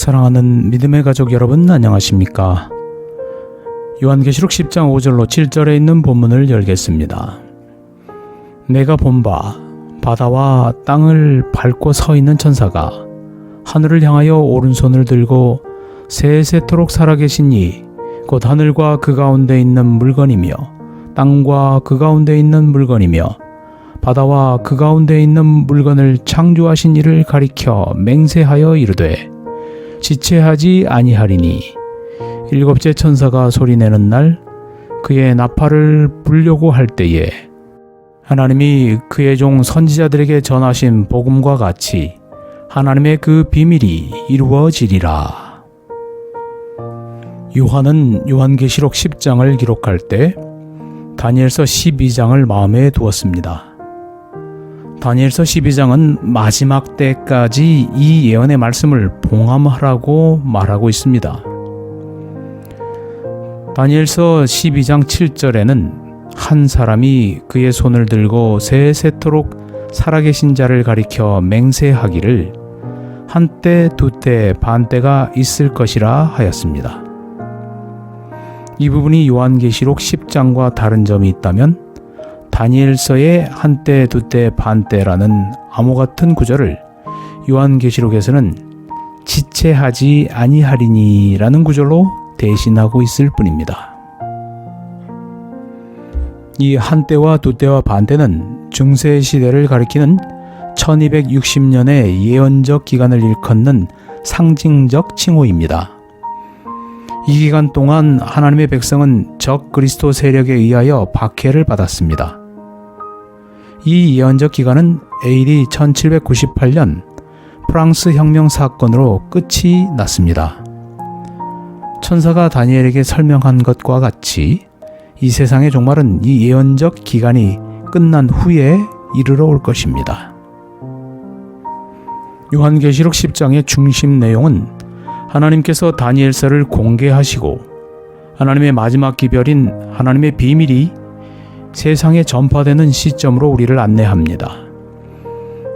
사랑하는 믿음의 가족 여러분 안녕하십니까? 요한계시록 10장 5절로 7절에 있는 본문을 열겠습니다. 내가 본 바 바다와 땅을 밟고 서 있는 천사가 하늘을 향하여 오른손을 들고 세세토록 살아계신 이 곧 하늘과 그 가운데 있는 물건이며 땅과 그 가운데 있는 물건이며 바다와 그 가운데 있는 물건을 창조하신 이를 가리켜 맹세하여 이르되 지체하지 아니하리니 일곱째 천사가 소리내는 날 그의 나팔을 불려고 할 때에 하나님이 그의 종 선지자들에게 전하신 복음과 같이 하나님의 그 비밀이 이루어지리라. 요한은 요한계시록 10장을 기록할 때 다니엘서 12장을 마음에 두었습니다. 다니엘서 12장은 마지막 때까지 이 예언의 말씀을 봉함하라고 말하고 있습니다. 다니엘서 12장 7절에는 한 사람이 그의 손을 들고 세세토록 살아계신 자를 가리켜 맹세하기를 한때 두때 반때가 있을 것이라 하였습니다. 이 부분이 요한계시록 10장과 다른 점이 있다면 다니엘서의 한때 두때 반때라는 암호 같은 구절을 요한계시록에서는 지체하지 아니하리니라는 구절로 대신하고 있을 뿐입니다. 이 한때와 두때와 반때는 중세 시대를 가리키는 1260년의 예언적 기간을 일컫는 상징적 칭호입니다. 이 기간 동안 하나님의 백성은 적 그리스도 세력에 의하여 박해를 받았습니다. 이 예언적 기간은 AD 1798년 프랑스 혁명 사건으로 끝이 났습니다. 천사가 다니엘에게 설명한 것과 같이 이 세상의 종말은 이 예언적 기간이 끝난 후에 이르러 올 것입니다. 요한계시록 10장의 중심 내용은 하나님께서 다니엘서를 공개하시고 하나님의 마지막 기별인 하나님의 비밀이 세상에 전파되는 시점으로 우리를 안내합니다.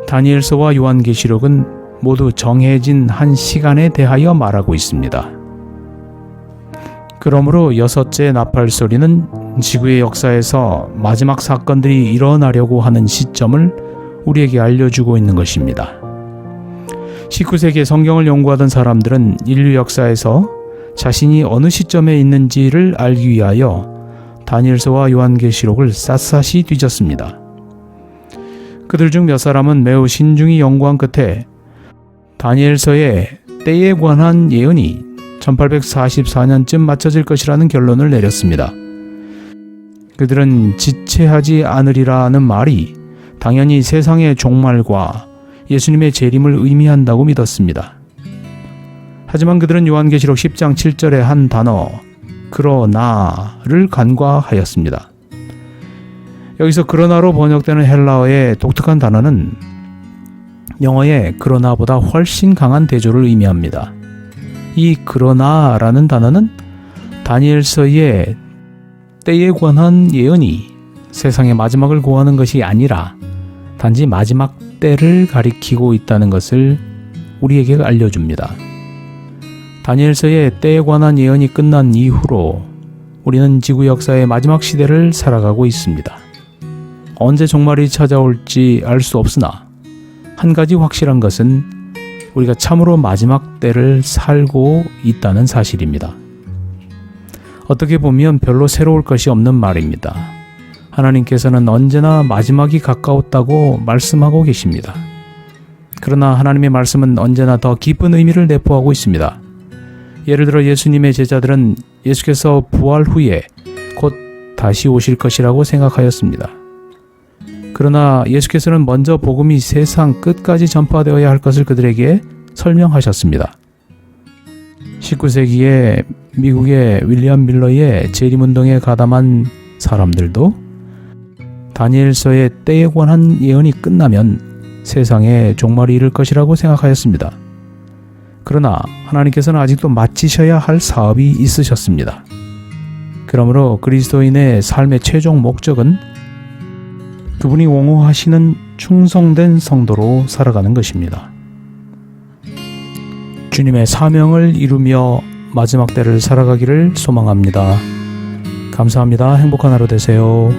다니엘서와 요한계시록은 모두 정해진 한 시간에 대하여 말하고 있습니다. 그러므로 여섯째 나팔 소리는 지구의 역사에서 마지막 사건들이 일어나려고 하는 시점을 우리에게 알려주고 있는 것입니다. 19세기에 성경을 연구하던 사람들은 인류 역사에서 자신이 어느 시점에 있는지를 알기 위하여 다니엘서와 요한계시록을 샅샅이 뒤졌습니다. 그들 중 몇 사람은 매우 신중히 연구한 끝에 다니엘서의 때에 관한 예언이 1844년쯤 맞춰질 것이라는 결론을 내렸습니다. 그들은 지체하지 않으리라는 말이 당연히 세상의 종말과 예수님의 재림을 의미한다고 믿었습니다. 하지만 그들은 요한계시록 10장 7절의 한 단어 그러나를 간과하였습니다. 여기서 그러나로 번역되는 헬라어의 독특한 단어는 영어의 그러나보다 훨씬 강한 대조를 의미합니다. 이 그러나라는 단어는 다니엘서의 때에 관한 예언이 세상의 마지막을 고하는 것이 아니라 단지 마지막 때를 가리키고 있다는 것을 우리에게 알려줍니다. 다니엘서의 때에 관한 예언이 끝난 이후로 우리는 지구 역사의 마지막 시대를 살아가고 있습니다. 언제 종말이 찾아올지 알 수 없으나 한 가지 확실한 것은 우리가 참으로 마지막 때를 살고 있다는 사실입니다. 어떻게 보면 별로 새로울 것이 없는 말입니다. 하나님께서는 언제나 마지막이 가까웠다고 말씀하고 계십니다. 그러나 하나님의 말씀은 언제나 더 깊은 의미를 내포하고 있습니다. 예를 들어 예수님의 제자들은 예수께서 부활 후에 곧 다시 오실 것이라고 생각하였습니다. 그러나 예수께서는 먼저 복음이 세상 끝까지 전파되어야 할 것을 그들에게 설명하셨습니다. 19세기에 미국의 윌리엄 밀러의 재림운동에 가담한 사람들도 다니엘서의 때에 관한 예언이 끝나면 세상에 종말이 이를 것이라고 생각하였습니다. 그러나 하나님께서는 아직도 마치셔야 할 사업이 있으셨습니다. 그러므로 그리스도인의 삶의 최종 목적은 그분이 옹호하시는 충성된 성도로 살아가는 것입니다. 주님의 사명을 이루며 마지막 때를 살아가기를 소망합니다. 감사합니다. 행복한 하루 되세요.